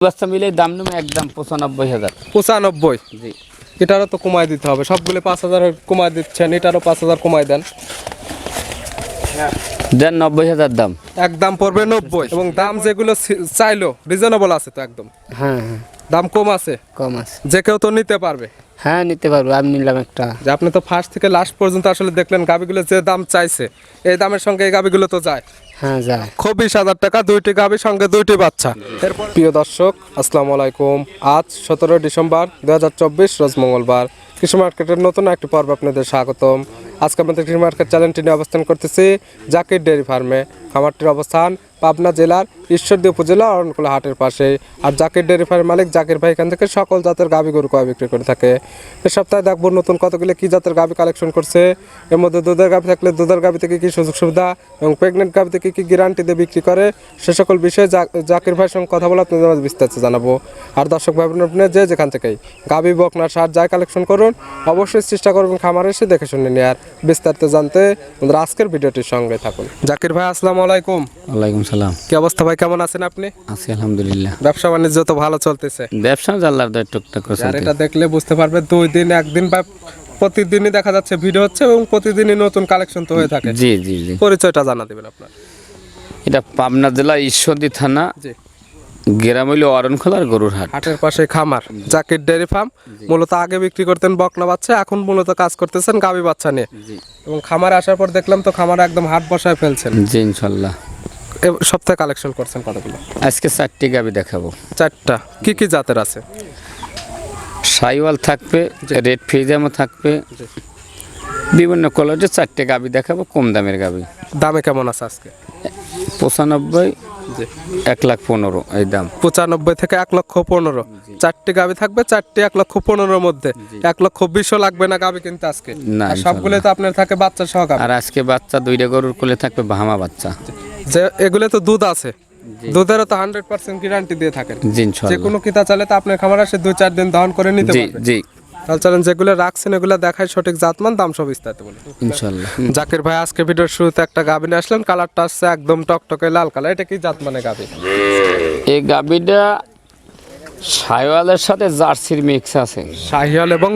বাচ্চা মিলে দাম নেবে একদম পঁচানব্বই হাজার। পঁচানব্বই? জি। এটারও তো কমায় দিতে হবে। সবগুলো পাঁচ হাজার কমায় দিচ্ছেন এটারও পাঁচ হাজার কমায় দেন। দেন নব্বই হাজার দাম। একদম পড়বে নব্বই। এবং দাম যেগুলো চাইলো রিজনেবল আছে তো একদম। হ্যাঁ হ্যাঁ। দাম কম আছে? কম আছে। যে কেউ তো নিতে পারবে। হ্যাঁ নিতে পারব আমি নিলাম একটা। যে আপনি তো ফার্স্ট থেকে লাস্ট পর্যন্ত আসলে দেখলেন গাবিগুলো যে দাম চাইছে এই দামের সঙ্গে এই গাবিগুলো তো যায়। হ্যাঁ যায়। খুব বিশ হাজার টাকা দুইটি গাভি সঙ্গে দুইটি বাচ্চা। এরপর প্রিয় দর্শক আসসালামু আলাইকুম। আজ সতেরো ডিসেম্বর দু হাজার চব্বিশ রোজ মঙ্গলবার। কৃষি মার্কেটের নতুন একটি পর্ব আপনাদের স্বাগতম। আজকে আমাদের কৃষি মার্কেট চ্যানেলটি নিয়ে অবস্থান করতেছি জাকির ডেয়ারি ফার্মে। খামারটির অবস্থান পাবনা জেলার ঈশ্বরদী উপজেলা অরণকুলা হাটের পাশে। আর জাকির ডেয়ারি ফার্মের মালিক জাকির ভাই এখান থেকে সকল জাতের গাভি গরু কয় বিক্রি করে থাকে। এ সপ্তাহে দেখব নতুন কতগুলো কি জাতের গাভি কালেকশন করছে। এর মধ্যে দুধের গাভী থাকলে দুধের গাভী থেকে কি সুযোগ সুবিধা এবং প্রেগনেন্ট গাভী থেকে কি গ্যারান্টি দিয়ে বিক্রি করে, সে সকল বিষয়ে জাকির ভাইয়ের সঙ্গে কথা বলে আপনাদের মাঝে বিস্তারিত জানাব। আর দর্শক ভাই আপনি যে যেখান থেকেই গাভি বকনার সার যাই কালেকশন করুন, অবশ্যই চেষ্টা করবেন খামারে এসে দেখে শুনে নেওয়ার বিস্তারিত জানতে আমাদের আজকের ভিডিওটির সঙ্গে থাকুন। জাকির ভাই, আসসালামু আলাইকুম। ওয়ালাইকুম সালাম। কি অবস্থা ভাই কেমন আছেন আপনি? আছি আলহামদুলিল্লাহ। ব্যবসা বাণিজ্য তো ভালো চলতেছে। ব্যবসা টুকটাক করে আর এটা দেখলে বুঝতে পারবে দুই দিন একদিন বা প্রতিদিনই দেখা যাচ্ছে ভিডিও হচ্ছে এবং প্রতিদিনই নতুন কালেকশন তো হয়ে থাকে। জি জি জি। পরিচয়টা জানা দেবেন আপনার। এটা পাবনা জেলা ঈশ্বরদী থানা জি। গ্রাম হইল অরণখোলার গরুর হাট। হাটের পাশে খামার জাকির ডেয়ারি ফার্ম। মূলত আগে বিক্রি করতেন বকনা বাচ্চা এখন মূলত কাজ করতেছেন গাবি বাচ্চা নিয়ে। এবং খামারে আসার পর দেখলাম তো খামারে একদম হাট বসায় ফেলছেন। জি ইনশাল্লাহ। সপ্তাহে কালেকশন করছেন কতগুলো? আজকে চারটি গাবি দেখাবো। চারটা। কি কি জাতের আছে? সাইওয়াল থাকবে রেড ফিজামও থাকবে। বিভিন্ন কোয়ালিটির চারটে গাবি দেখাবো কম দামের গাবি। দামে কেমন আছে আজকে? পঁচানব্বই এক লাখ পনেরো এই দাম। পঁচানব্বই থেকে এক লক্ষ পনেরো। চারটে গাবি থাকবে চারটে এক লক্ষ পনেরোর মধ্যে। এক লক্ষ বিশও লাগবে না গাবি কিন্তু আজকে। না, সবগুলো তো আপনার থাকে বাচ্চা সহ আর আজকে বাচ্চা দুইটা গরুর কোলে থাকবে ভামা বাচ্চা। যে এগুলো তো দুধ আছে। দুধেরও তো হান্ড্রেড পার্সেন্ট গ্যারান্টি দিয়ে থাকেন। যে কোনো কিতা চালে তো আপনার খামার আসে দুই চার দিন দহন করে নিতে পারবে। জি। তাহলে চলেন যেগুলো রাখছেন এগুলো দেখায় সঠিক জাতমান দাম সব বিস্তারিত বলে ইনশাল্লাহ। জাকির ভাই আজকে ভিডিওর শুরুতে একটা গাবি নিয়ে আসলেন কালারটা আসছে একদম টকটকে লাল কালার। এটা কি জাত মানে গাবি? এই গাবিটা সাইওয়ালের সাথে জার্সির মিক্স আছে। শাহিয়াল এবং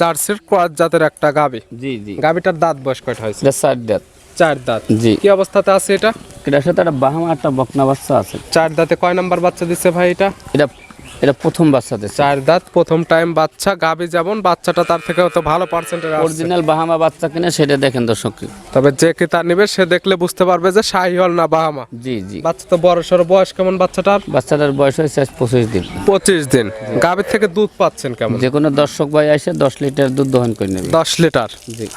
জার্সির ক্রস জাতের একটা গাবি। জি জি। গাবিটার দাঁত বয়স কয়টা হয়েছে? চার দাঁত। চার দাঁত। জি। কি অবস্থাতে আছে এটা? এটার সাথে একটা বাহামা একটা বকনা বাচ্চা আছে। চার দাঁতে কয় নাম্বার বাচ্চা দিচ্ছে ভাই এটা? এটা এটা প্রথম বাচ্চা দিচ্ছে চার দাঁত প্রথম টাইম বাচ্চা গাবি যেমন বাচ্চাটা তার থেকে তো ভালো পার্সেন্টের অরিজিনাল বাহামা বাচ্চা কিনে সেটা দেখেন দর্শক। তবে যে কি তার নিবে সে দেখলে বুঝতে পারবে যে শাহিওয়াল না বাহামা। জি জি। বাচ্চা তো বড় সড়ো বয়স কেমন বাচ্চাটার? বাচ্চাটার বয়স হয়েছে আজ পঁচিশ দিন। পঁচিশ দিন। গাভীর থেকে দুধ পাচ্ছেন কেমন? যে কোনো দর্শক ভাই এসে দশ লিটার দুধ দহন করে নেবে। দশ লিটার?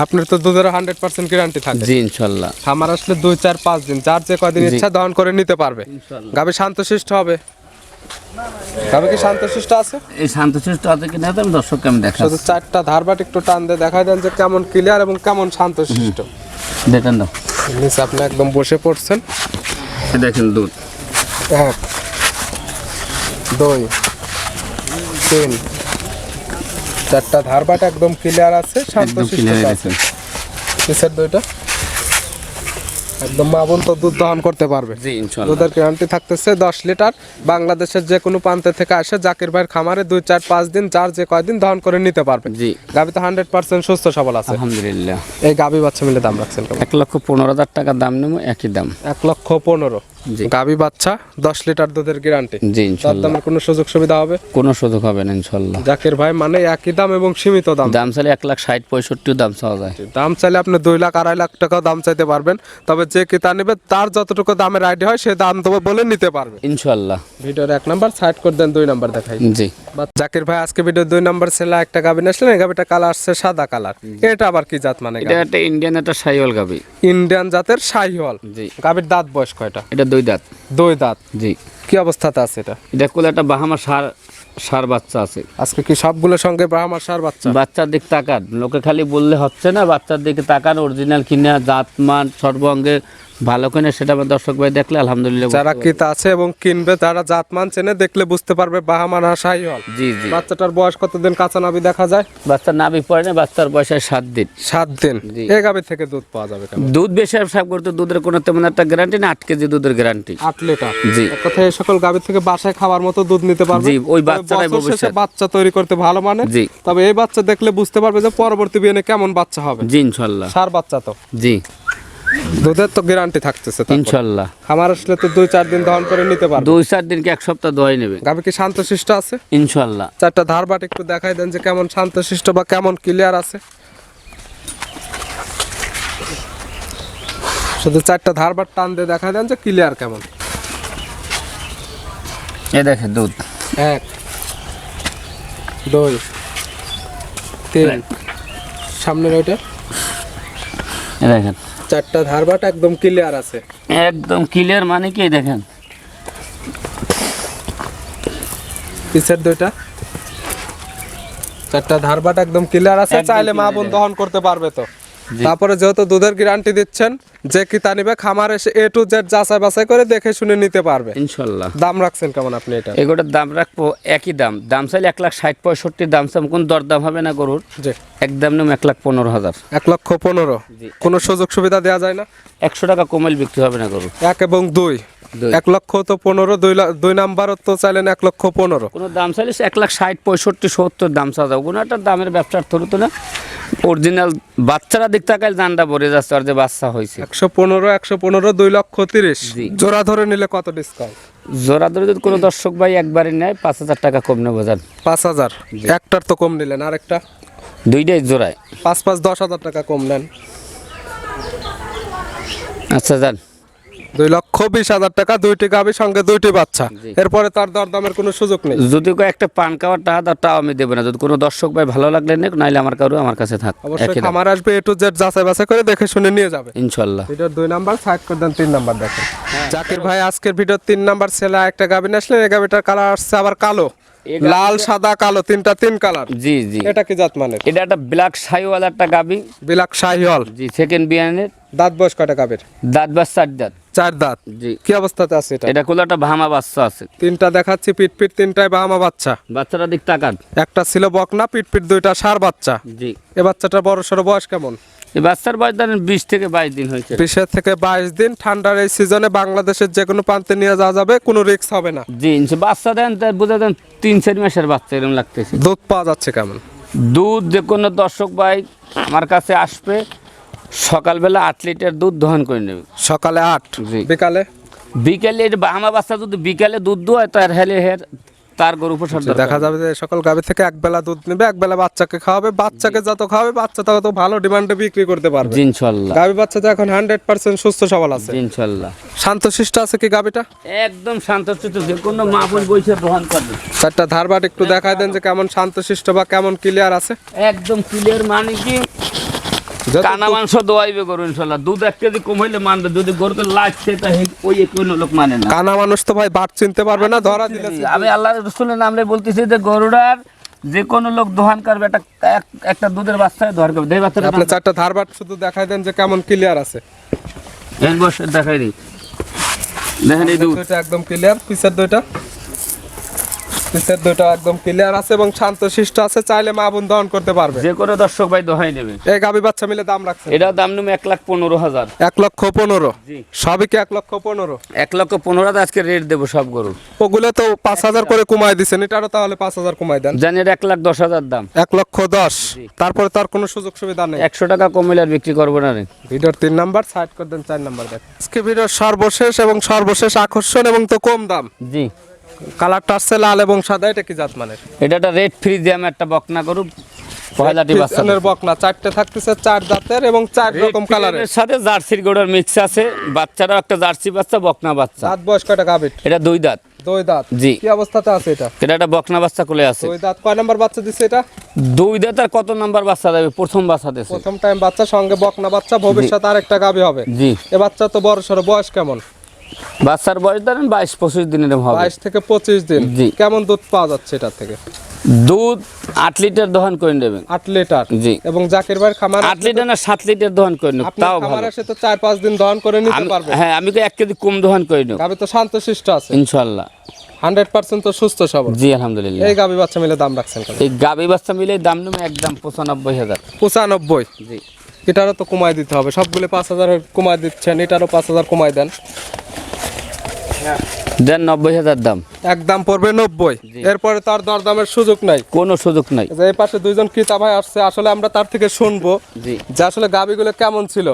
আপনার তো দুধের হান্ড্রেড পার্সেন্ট গ্যারান্টি থাকে। জি ইনশাল্লাহ। খামার আসলে দুই চার পাঁচ দিন যার যে কদিন জি। ইচ্ছা দহন করে নিতে পারবে। গাভী শান্তশিষ্ট হবে। গাভী কি শান্তশিষ্ট আছে? এই শান্তশিষ্ট আছে কিনা আমি দর্শককে আমি দেখা শুধু চারটা ধারবাট একটু টান দিয়ে দেখাই দেন যে কেমন ক্লিয়ার এবং কেমন শান্তশিষ্ট দেখেন দাও নিচে আপনি একদম বসে পড়ছেন। দেখেন দুধ। এক দুই তিন। চারটা ধারবাট একদম ক্লিয়ার আছে শান্তশিষ্ট আছে। নিচের দুইটা। একদম মাবন তো দুধ দহন করতে পারবে। জি ইনশাআল্লাহ দুধের গ্যারান্টি থাকতেছে দশ লিটার। বাংলাদেশের যে কোনো প্রান্তে থেকে আসে জাকির ভাইয়ের খামারে দুই চার পাঁচ দিন চার যে কয়দিন দহন করে নিতে পারবে। জি। গাভি তো হান্ড্রেড পার্সেন্ট সুস্থ সবল আছে। আলহামদুলিল্লাহ। এই গাভি বাচ্চা মিলে দাম রাখছেন এক লক্ষ পনেরো হাজার টাকা দাম নেব একই দাম। এক লক্ষ পনেরো। গাভি বাচ্চা দশ লিটার দুধের গ্যারান্টি জি তার ইনশাল্লাহ। কোনো সুযোগ সুবিধা হবে? কোনো সুযোগ হবে না ইনশাল্লাহ। জাকির ভাই মানে একই দাম এবং সীমিত দাম? দাম চাইলে এক লাখ ষাট পঁয়ষট্টিও দাম চাওয়া যায়। দাম চাইলে আপনি দুই লাখ আড়াই লাখ টাকাও দাম চাইতে পারবেন। তবে যে কিতা নেবে তার যতটুকু দামের আইডিয়া হয় সে দাম দেবো বলে নিতে পারবে। ইনশাল্লাহ। ভিডিওর এক নাম্বার সাইড করে দেন দুই নাম্বার দেখাই। জি। জাকির ভাই আজকে ভিডিও দুই নাম্বার ছেলে একটা গাবি আসলেন। এই গাবিটা কালার আসছে সাদা কালার এটা আবার কি জাত মানে এটা একটা ইন্ডিয়ান একটা সাইওয়াল গাবি। ইন্ডিয়ান জাতের শাহিওয়াল। জি। গাবির দাঁত বয়স কয়টা? এটা দুই দাঁত। দুই দাঁত? জি। কি অবস্থাতে আছে এটা? এটা কোলে একটা বাহামা সার সার বাচ্চা আছে। আজকে কি সবগুলোর সঙ্গে বাহামার সার বাচ্চা? বাচ্চার দিক তাকান। লোকে খালি বললে হচ্ছে না বাচ্চার দিকে তাকান অরিজিনাল কিনা জাতমান সর্বঙ্গে ভালো কিনা সেটা আমার দর্শক ভাই দেখলে আলহামদুলিল্লাহ যারা পারবে। আছে এবং কিনবে তারা জাতমান চেনে দেখলে বুঝতে পারবে বাহামা না শাহিওয়াল জি জি। বাচ্চাটার বয়স কতদিন কাঁচা নাবি দেখা যায়? বাচ্চার নাভি পড়ে না বাচ্চার বয়স হয় সাত দিন। সাত দিন। এই গাভি থেকে দুধ পাওয়া যাবে দুধ বেশি হিসাব করতে দুধের কোনো তেমন একটা গ্যারান্টি না আট কেজি দুধের গ্যারান্টি আট লিটার। জি। কথায় সকল গাভী থেকে বাসায় খাওয়ার মতো দুধ নিতে পারবে। জি, ওই বাচ্চাটাই ভবিষ্যৎ। বাচ্চা তৈরি করতে ভালো মানে। জি। তবে এই বাচ্চা দেখলে বুঝতে পারবে যে পরবর্তী বিয়ে কেমন বাচ্চা হবে। জি ইনশাল্লাহ। সার বাচ্চা তো। জি। দুধের তো গ্যারান্টি থাকতেছে ইনশাল্লাহ। খামার আসলে তো দুই চার দিন দহন করে নিতে পারবে। দুই চার দিনকে এক সপ্তাহ দোয়াই নেবে। গাভী কি শান্তশিষ্ট আছে? ইনশাল্লাহ। চারটা ধারবাট একটু দেখাই দেন যে কেমন শান্তশিষ্ট বা কেমন ক্লিয়ার আছে। শুধু চারটা ধারবাট টান দিয়ে দেখাই দেন যে ক্লিয়ার কেমন। এ দেখে দুধ। এক দুই তিন। সামনের ওইটা। এ দেখেন। চারটা ধারবাটা একদম ক্লিয়ার আছে একদম ক্লিয়ার মানে কি দেখেন পিছের দুইটা চারটা ধারবাটা একদম ক্লিয়ার আছে চাইলে মা বোন। দহন করতে পারবে তো। তারপরে যেহেতু দুধের গ্যারান্টি দিচ্ছেন যে কি তা নিবে খামার এসে এ টু জেড যাচাই বাছাই করে দেখে শুনে নিতে পারবে। ইনশাল্লাহ। দাম রাখছেন কেমন আপনি এটা? এগুলোর দাম রাখব একই দাম। দাম চাইলে এক লাখ ষাট পঁয়ষট্টি দাম চাম কোন দরদাম হবে না গরুর। জি। একদম নেম এক লাখ পনেরো হাজার। এক লক্ষ পনেরো। কোনো সুযোগ সুবিধা দেওয়া যায় না? একশো টাকা কমেল বিক্রি হবে না গরু এক এবং দুই। এক লক্ষ তো পনেরো দুই দুই নাম্বারও তো চাইলেন এক লক্ষ পনেরো। কোনো দাম চাইলে এক লাখ ষাট পঁয়ষট্টি সত্তর দাম চা যাও কোনো একটা দামের ব্যবসার থরু তো না। অরিজিনাল বাচ্চারা দিক তাকালে জানটা ভরে যাচ্ছে আর যে বাচ্চা হয়েছে। একশো পনেরো একশো পনেরো দুই লক্ষ তিরিশ। জোড়া ধরে নিলে কত ডিসকাউন্ট জোড়া ধরে যদি কোনো দর্শক ভাই একবারে নেয় পাঁচ হাজার টাকা কম নেব যান পাঁচ হাজার। একটার তো কম নিলেন আর একটা দুইটাই জোড়ায়। পাঁচ পাঁচ দশ হাজার টাকা কম নেন। আচ্ছা যান দুই লক্ষ বিশ হাজার টাকা দুইটি গাভী সঙ্গে দুইটি বাচ্চা। এরপরে তার দরদামের কোনো সুযোগ নেই। যদি একটা পান খাওয়ার টাকা আমি দেবো না। যদি কোনো দর্শক ভাই ভালো লাগলে নেক নাইলে আমার কারও আমার কাছে থাক। অবশ্যই একই আসবে এ টু জেড যাচাই বাছাই করে দেখে শুনে নিয়ে যাবে। ইনশাল্লাহ। ভিডিওর দুই নাম্বার সাইড করে দেন তিন নাম্বার দেখেন হ্যাঁ। জাকির ভাই আজকের ভিডিওর তিন নাম্বার ছেলে একটা নিয়ে আসলেন এই গাভীটার কালার আসছে আবার কালো। লাল সাদা কালো তিনটা তিন কালার। জি জি। এটা কি জাত মানের? এটা একটা ব্ল্যাক সাইওয়ালা একটা গাবি বিলাক শাহিওয়াল। জি সেকেন্ড বিয়ানের। দাঁত বয়স কটা গাভীর? দাঁত বা চার দাঁত। চার দাঁত। জি। কি অবস্থাতে আছে এটা? এটা কোলে একটা ভামা বাচ্চা আছে। তিনটা দেখাচ্ছি পিট পিট তিনটায় বাহামা বাচ্চা। বাচ্চারা দিক তাকান। একটা ছিল বকনা পিট পিট দুইটা সার বাচ্চা। জি। এ বাচ্চাটার বড় সড়ো বয়স কেমন? এই বাচ্চার বয়স ধরেন বিশ থেকে বাইশ দিন হয়েছে। বিশের থেকে বাইশ দিন ঠান্ডার এই সিজনে বাংলাদেশের যে কোনো প্রান্তে নিয়ে যাওয়া যাবে কোনো রিস্ক হবে না। জি ইনশে বাচ্চা দেন বুঝে দেন তিন চার মাসের বাচ্চা এরকম লাগতেছে। দুধ পাওয়া যাচ্ছে কেমন? দুধ যে কোনো দর্শক ভাই আমার কাছে আসবে সকালবেলা আট লিটার দুধ দহন করে নেবে। সকালে আট? বিকালে? বিকালে বাহামা বাচ্চা যদি বিকালে দুধ দোয় তার হেলে হের তার গরু প্রসার দেখা যাবে যে সকল গাভী থেকে এক বেলা দুধ নেবে এক বেলা বাচ্চাকে খাওয়াবে বাচ্চাকে যত খাওয়াবে বাচ্চা তত ভালো ডিমান্ডে বিক্রি করতে পারবে। জি ইনশাল্লাহ গাভী বাচ্চা তো এখন হান্ড্রেড পার্সেন্ট সুস্থ সবল আছে। জি ইনশাল্লাহ শান্তশিষ্ট আছে কি গাভীটা? একদম শান্তচিত্ত যে কোনো মা বোন বইসে গ্রহণ করবে। চারটা ধারবাট একটু দেখায় দেন যে কেমন শান্তশিষ্ট বা কেমন ক্লিয়ার আছে। একদম ক্লিয়ার মানে কি? কানা মাংস দোয়াইবে গরু ইনশাল্লাহ। দুধ এক কেজি কম হইলে মানবে। যদি গরুকে লাগছে তা ওই কোনো লোক মানে না। কানা মানুষ তো ভাই বাট চিনতে পারবে না ধরা দিলে আমি আল্লাহ রসুলের নামে বলতেছি যে গরুটার যে কোনো লোক দোহান করবে একটা একটা দুধের বাচ্চা ধর করবে। দেই বাচ্চাটা আপনি চারটা ধারবাট শুধু দেখায় দেন যে কেমন ক্লিয়ার আছে। এক বছর দেখাই দিই। দেখেন এই দুধ। একদম ক্লিয়ার পিসের দুইটা। পিসের দুইটা একদম ক্লিয়ার আছে এবং শান্তশিষ্ট আছে চাইলে মা বোন দহন করতে পারবে। যে কোনো দর্শক ভাই দোহাই নেবে। এই গাভী বাচ্চা মিলে দাম রাখছে। এটার দাম নেবে এক লাখ পনেরো হাজার। এক লক্ষ পনেরো? জি। সবই কি এক লক্ষ পনেরো? এক লক্ষ পনেরো হাজার আজকে রেট দেবো সব গরুর ওগুলো তো পাঁচ হাজার করে কমায় দিচ্ছেন এটারও তাহলে পাঁচ হাজার কমাই দেন। জানি এটা এক লাখ দশ হাজার দাম। এক লক্ষ দশ? তারপরে তার কোনো সুযোগ সুবিধা নেই। একশো টাকা কমিলে আর বিক্রি করব না রে। ভিডিওর তিন নাম্বার সাইড করে দেন চার নাম্বার দেখ। আজকে ভিডিওর সর্বশেষ এবং সর্বশেষ আকর্ষণ এবং তো কম দাম। জি। কালারটা আসছে লাল এবং সাদা এটা কি জাত মানের এটা একটা রেড একটা বকনা করু পয়লাটি বাচ্চা বকনা চারটে থাকতেছে চার জাতের এবং চার রকম কালারের। সাথে জার্সির গোড়ার মিক্স আছে বাচ্চারা একটা জার্সি বাচ্চা বকনা বাচ্চা। দাঁত বয়স কয়টা গাবিট এটা দুই দাঁত। দুই দাঁত। জি। কি অবস্থাতে আছে এটা? এটা একটা বকনা বাচ্চা কোলে আছে। দুই দাঁত। কয় নাম্বার বাচ্চা এটা? দুই দাঁত আর কত নাম্বার বাচ্চা দেবে? প্রথম বাচ্চা দেছে। প্রথম টাইম বাচ্চা সঙ্গে বকনা বাচ্চা ভবিষ্যৎ আরেকটা গাবি হবে। জি। এ বাচ্চা তো বড় সড়ো বয়স কেমন? বাচ্চার বয়স ধরেন বাইশ পঁচিশ দিনের হবে। বাইশ থেকে পঁচিশ দিন। জি। কেমন দুধ পাওয়া যাচ্ছে এটা থেকে? দুধ আট লিটার দহন করে নেবেন। আট লিটার? জি। এবং জাকির ভাইয়ের খামার আট লিটার না সাত লিটার দহন করে নেব তাও ভালো। এসে তো চার পাঁচ দিন দহন করে নিতে পারবে। হ্যাঁ আমি তো এক কেজি কম দহন করে নেব। তো শান্তশিষ্ট আছে। ইনশাল্লাহ হান্ড্রেড পার্সেন্ট তো সুস্থ সবল। জি আলহামদুলিল্লাহ। এই গাবি বাচ্চা মিলে দাম রাখছেন এই গাবি বাচ্চা মিলে দাম নেবে একদম পঁচানব্বই হাজার। পঁচানব্বই? জি। এটারও তো কমাই দিতে হবে। সবগুলো পাঁচ হাজার কমাই দিচ্ছেন এটারও পাঁচ হাজার কমাই দেন। দেন নব্বই হাজার দাম। একদম পড়বে নব্বই। এরপরে তার দরদামের সুযোগ নাই। কোনো সুযোগ নাই। যে এই পাশে দুইজন ক্রেতা ভাই আসছে আসলে আমরা তার থেকে শুনব যে আসলে গাবিগুলো কেমন ছিল।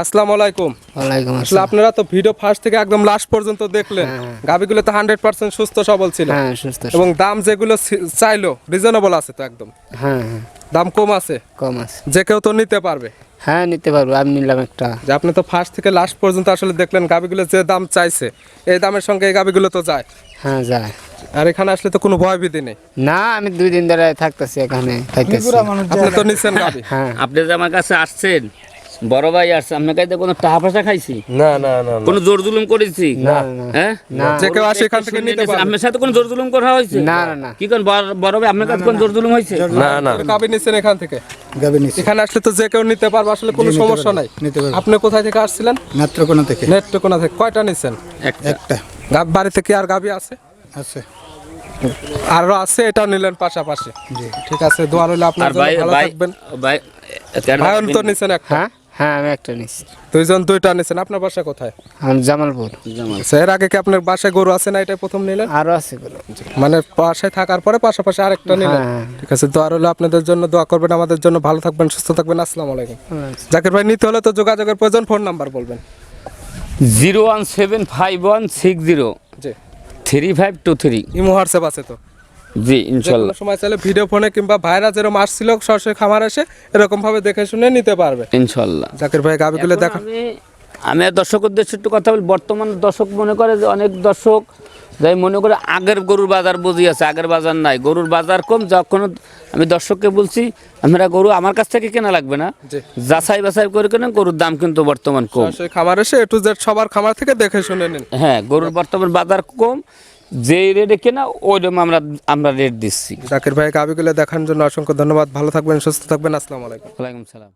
আসসালামু আলাইকুম। ওয়ালাইকুম আসলে আসসালাম। আপনারা তো ভিডিও ফার্স্ট থেকে একদম লাস্ট পর্যন্ত দেখলেন। গাবিগুলো তো হান্ড্রেড পার্সেন্ট সুস্থ সবল ছিল। হ্যাঁ সুস্থ এবং দাম যেগুলো চাইলো রিজনেবল আছে তো একদম। হ্যাঁ হ্যাঁ। দাম কম আছে? কম আছে। যে কেউ তো নিতে পারবে। হ্যাঁ নিতে পারব আমি নিলাম একটা। যে আপনি তো ফার্স্ট থেকে লাস্ট পর্যন্ত আসলে দেখলেন গাবিগুলো যে দাম চাইছে এই দামের সঙ্গে এই গাবিগুলো তো যায়। হ্যাঁ যায়। আর এখানে আসলে তো কোনো ভয় ভীতি নেই। না আমি দুই দিন ধরে থাকতেছি এখানে খাইতেছি আপনি তো নিচ্ছেন গাবি। হ্যাঁ। আপনি যে আমার কাছে আসছেন বড় ভাই আসছে আপনার কাছে কোনো টাকা পয়সা খাইছি? না না না কোনো জোর জুলুম করেছি? না না। হ্যাঁ? যে কেউ আসে এখান থেকে নিতে পারবে। আপনার সাথে কোনো জোর জুলুম করা হয়েছে? না না না। কি কোন বড়- বড় ভাই আপনার কাছে কোন জোর জুলুম হয়েছে? না না। গাবি নিচ্ছেন এখান থেকে? গাবে নিচ্ছি এখানে আসলে তো যে কেউ নিতে পারবে আসলে কোনো সমস্যা নাই। নিতে পারবে। আপনি কোথায় থেকে আসছিলেন? নেত্রকোনা থেকে। নেট্রকোনা থেকে। কয়টা নিচ্ছেন একটা। একটা। গাব বাড়িতে কি আর গাবি আছে? আছে। আরও আছে এটাও নিলেন পাশাপাশি। ঠিক আছে দোয়া রইলে আপনার ভাই ভালো থাকবেন। ভাই ভাইন তো নিছেন একটা। হ্যাঁ? হ্যাঁ আমি একটা নিচ্ছি দুইজন দুইটা নিছেন আপনার বাসা কোথায়? আমি জামালপুর। আচ্ছা, এর আগে কি আপনার বাসায় গরু আছে না এটাই প্রথম নিলেন? আরও আছে গুলো মানে বাসায় থাকার পরে পাশাপাশি আরেকটা নিলেন? হ্যাঁ। ঠিক আছে দোয়া রইলে আপনাদের জন্য দোয়া করবেন আমাদের জন্য ভালো থাকবেন সুস্থ থাকবেন আসসালামু আলাইকুম। জাকির ভাই নিতে হলে তো যোগাযোগের প্রয়োজন ফোন নাম্বার বলবেন। Zero one seven five one six zero জি। Three five two three. Imo WhatsApp আছে তো। জি কোনো সময় চাইলে ভিডিও ফোনে কিংবা ভাইরা যেরকম আসছিল সরাসরি খামার এসে এরকম ভাবে দেখে শুনে নিতে পারবে। ইনশাল্লাহ। জাকির ভাই গাবিগুলো দেখা। আমি দর্শক উদ্দেশ্যে একটু কথা বলি বর্তমান দর্শক মনে করে যে অনেক দর্শক যাই মনে করে আগের গরুর বাজার বুঝি আছে আগের বাজার নাই। গরুর বাজার কম যখন আমি দর্শককে বলছি আমরা গরু আমার কাছ থেকে কেনা লাগবে না। যাচাই বাছাই করে কেনা গরুর দাম কিন্তু বর্তমান কম। খামার এসে এ টু জেড সবার খামার থেকে দেখে শুনে নিন। হ্যাঁ গরুর বর্তমান বাজার কম যেই রেটে কেনা ওইরকম আমরা আমরা রেট দিচ্ছি। জাকির ভাই গাবিগুলো দেখার জন্য অসংখ্য ধন্যবাদ। ভালো থাকবেন সুস্থ থাকবেন। আসসালামু আলাইকুম। ওয়ালাইকুম সালাম।